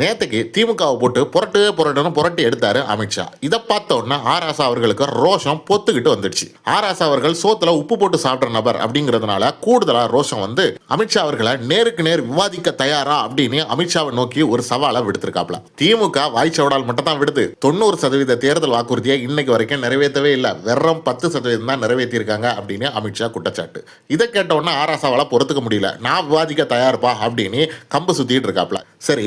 நேத்துக்கு திமுகவை போட்டு புரட்டு புரட்டுன்னு புரட்டி எடுத்தாரு அமித்ஷா இதை பார்த்த உடனே அவர்களுக்கு ரோஷம் பொத்துக்கிட்டு வந்துடுச்சு. ஆராசா அவர்கள் சோத்துல உப்பு போட்டு சாப்பிட்ற நபர் அப்படிங்கிறதுனால கூடுதலா ரோஷம் வந்து அமித்ஷா அவர்களை நேருக்கு நேர் விவாதிக்க தயாரா அப்படின்னு அமித்ஷாவை நோக்கி ஒரு சவாலை விடுத்திருக்காப்ல. திமுக வாய்ச்சவடால் மட்டும் தான் விடுது. தொண்ணூறு சதவீத தேர்தல் வாக்குறுதியை இன்னைக்கு வரைக்கும் நிறைவேற்றவே இல்லை. வெறும் பத்து சதவீதம் தான் நிறைவேற்றியிருக்காங்க அப்படின்னு அமித்ஷா குற்றச்சாட்டு. இதை கேட்ட உடனே ஆராசாவால பொறுத்துக்க முடியல. நான் விவாதிக்க தயார்ப்பா அப்படின்னு கம்பு சுத்திட்டு இருக்காப்ல. சரி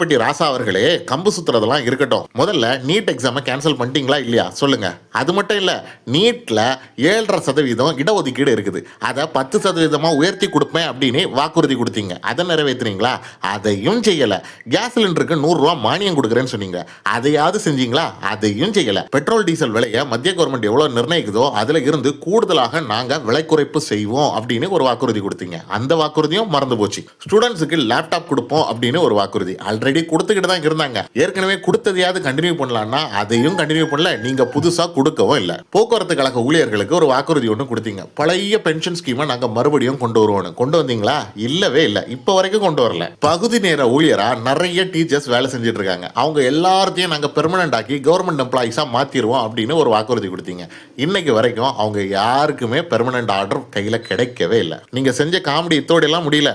கோவில்பட்டி ராசா அவர்களே கம்பு சுத்துறதெல்லாம் இருக்கட்டும். முதல்ல நீட் எக்ஸாமை கேன்சல் பண்ணிட்டீங்களா இல்லையா? சொல்லுங்க. அது மட்டும் இல்ல நீட்ல ஏழரை சதவீதம் இடஒதுக்கீடு இருக்குது. அதை பத்து சதவீதமா உயர்த்தி கொடுப்பேன் அப்படின்னு வாக்குறுதி கொடுத்தீங்க. அதை நிறைவேற்றுறீங்களா அதையும் செய்யல. கேஸ் சிலிண்டருக்கு நூறு ரூபா மானியம் கொடுக்குறேன்னு சொன்னீங்க. அதையாவது செஞ்சீங்களா? அதையும் செய்யல. பெட்ரோல் டீசல் விலையை மத்திய கவர்மெண்ட் எவ்வளவு நிர்ணயிக்குதோ அதுல இருந்து கூடுதலாக நாங்க விலை குறைப்பு செய்வோம் அப்படின்னு ஒரு வாக்குறுதி கொடுத்தீங்க. அந்த வாக்குறுதியும் மறந்து போச்சு. ஸ்டூடெண்ட்ஸுக்கு லேப்டாப் கொடுப்போம் அப்படின்னு ஒரு வாக்குறுதி. ஆல்ரெடி கொடுத்துக்கிட்டு தான் இருந்தாங்க. ஏற்கனவே கொடுத்ததையாவது கண்டினியூ பண்ணலாம்னா அதையும் கண்டினியூ பண்ணல. நீங்க புதுசா கொடுக்கவும் இல்லை. போக்குவரத்து கழக ஊழியர்களுக்கு ஒரு வாக்குறுதி ஒன்று கொடுத்தீங்க. பழைய பென்ஷன் ஸ்கீமை நாங்க மறுபடியும் கொண்டு வருவோம் கொண்டு வந்தீங்களா? இல்லவே இல்லை. இப்போ வரைக்கும் கொண்டு வரல. பகுதி நேர ஊழியரா நிறைய டீச்சர்ஸ் வேலை செஞ்சுட்டு இருக்காங்க. அவங்க எல்லாத்தையும் நாங்க பெர்மனன்ட் ஆக்கி கவர்மெண்ட் எம்ப்ளாயிஸா மாத்திடுவோம் அப்படின்னு ஒரு வாக்குறுதி கொடுத்தீங்க. இன்னைக்கு வரைக்கும் அவங்க யாருக்குமே பெர்மனன்ட் ஆர்டர் கையில கிடைக்கவே இல்லை. நீங்க செஞ்ச காமெடி இத்தோட எல்லாம் முடியல.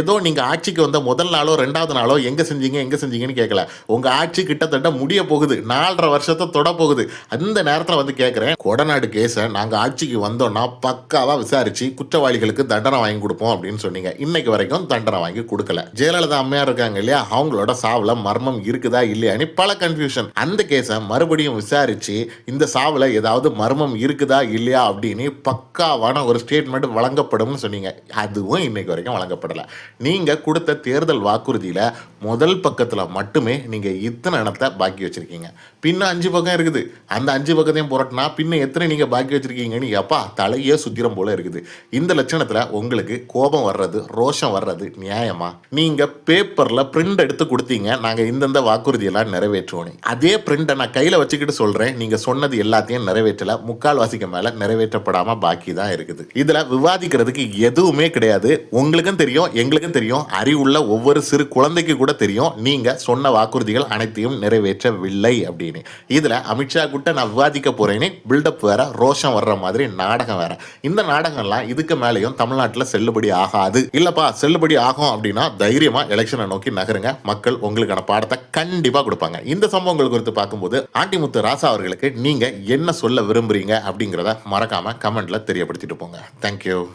ஏதோ நீங்க ஆட்சிக்கு வந்த முதல் நாளோ ரெண்டாவது நாளோ எங்க செஞ்சீங்க? எங்க செஞ்சீங்கன்னு கேட்கல உங்கள் ஆட்சி கிட்டத்தட்ட முடிய போகுது. நாலரை வருஷத்தை தொட போகுது. அந்த நேரத்தில் வந்து கேட்குறேன் கொடநாடு கேஸை நாங்கள் ஆட்சிக்கு வந்தோம்னா பக்காவாக விசாரித்து குற்றவாளிகளுக்கு தண்டனை வாங்கி கொடுப்போம் அப்படின்னு சொன்னீங்க. இன்னைக்கு வரைக்கும் தண்டனை வாங்கி கொடுக்கல. ஜெயலலிதா அம்மையார் இருக்காங்க இல்லையா? அவங்களோட சாவில் மர்மம் இருக்குதா இல்லையான்னு பல கன்ஃபியூஷன் அந்த கேஸை மறுபடியும் விசாரித்து இந்த சாவில் ஏதாவது மர்மம் இருக்குதா இல்லையா அப்படின்னு பக்காவான ஒரு ஸ்டேட்மெண்ட் வழங்கப்படும்னு சொன்னீங்க. அதுவும் இன்னைக்கு வரைக்கும் வழங்கப்படலை. நீங்கள் கொடுத்த தேர்தல் வாக்குறுதியில் முதல் பக்கத்தில் மட்டுமே நீங்கள் இத்தனை இனத்தை பாக்கி வச்சிருக்கீங்க. பின்ன அஞ்சு பக்கம் இருக்குது. அந்த அஞ்சு பக்கத்தையும் புரட்டினா பின்ன எத்தனை நீங்கள் பாக்கி வச்சிருக்கீங்கன்னு எப்பா தலையே சுத்திரம் போல இருக்குது. இந்த லட்சணத்தில் உங்களுக்கு கோபம் வர்றது ரோஷம் வர்றது நியாயமா? நீங்கள் பேப்பரில் பிரிண்ட் எடுத்து கொடுத்தீங்க. நாங்கள் இந்தந்த வாக்குறுதியெல்லாம் நிறைவேற்றுவோம் அதே பிரிண்டை நான் கையில் வச்சுக்கிட்டு சொல்கிறேன் நீங்கள் சொன்னது எல்லாத்தையும் நிறைவேற்றலை. முக்கால்வாசிக்கு மேலே நிறைவேற்றப்படாமல் பாக்கி தான் இருக்குது. இதில் விவாதிக்கிறதுக்கு எதுவுமே கிடையாது. உங்களுக்கும் தெரியும் எங்களுக்கும் தெரியும். அறிவுள்ள ஒவ்வொரு சிறு குழந்தைக்கு கூட தெரியும். நீங்க சொன்ன வாக்குறுதிகள் அனைத்தையும் நிறைவேற்றவில்லை அப்படின்னு. இதுல அமித்ஷா கிட்ட நான் விவாதிக்க போகிறேன்னு பில்டப் வேற ரோஷம் வர்ற மாதிரி நாடகம் வேற. இந்த நாடகம்லாம் இதுக்கு மேலேயும் தமிழ்நாட்டில் செல்லுபடி ஆகாது. இல்லப்பா செல்லுபடி ஆகும் அப்படின்னா தைரியமாக எலெக்ஷனை நோக்கி நகருங்க. மக்கள் உங்களுக்கான பாடத்தை கண்டிப்பாக கொடுப்பாங்க. இந்த சம்பவங்கள் குறித்து பார்க்கும்போது ஆண்டிமுத்து ராசா அவர்களுக்கு நீங்க என்ன சொல்ல விரும்புறீங்க அப்படிங்கிறத மறக்காமல் கமெண்ட்ல தெரியப்படுத்திட்டு போங்க. தேங்க்யூ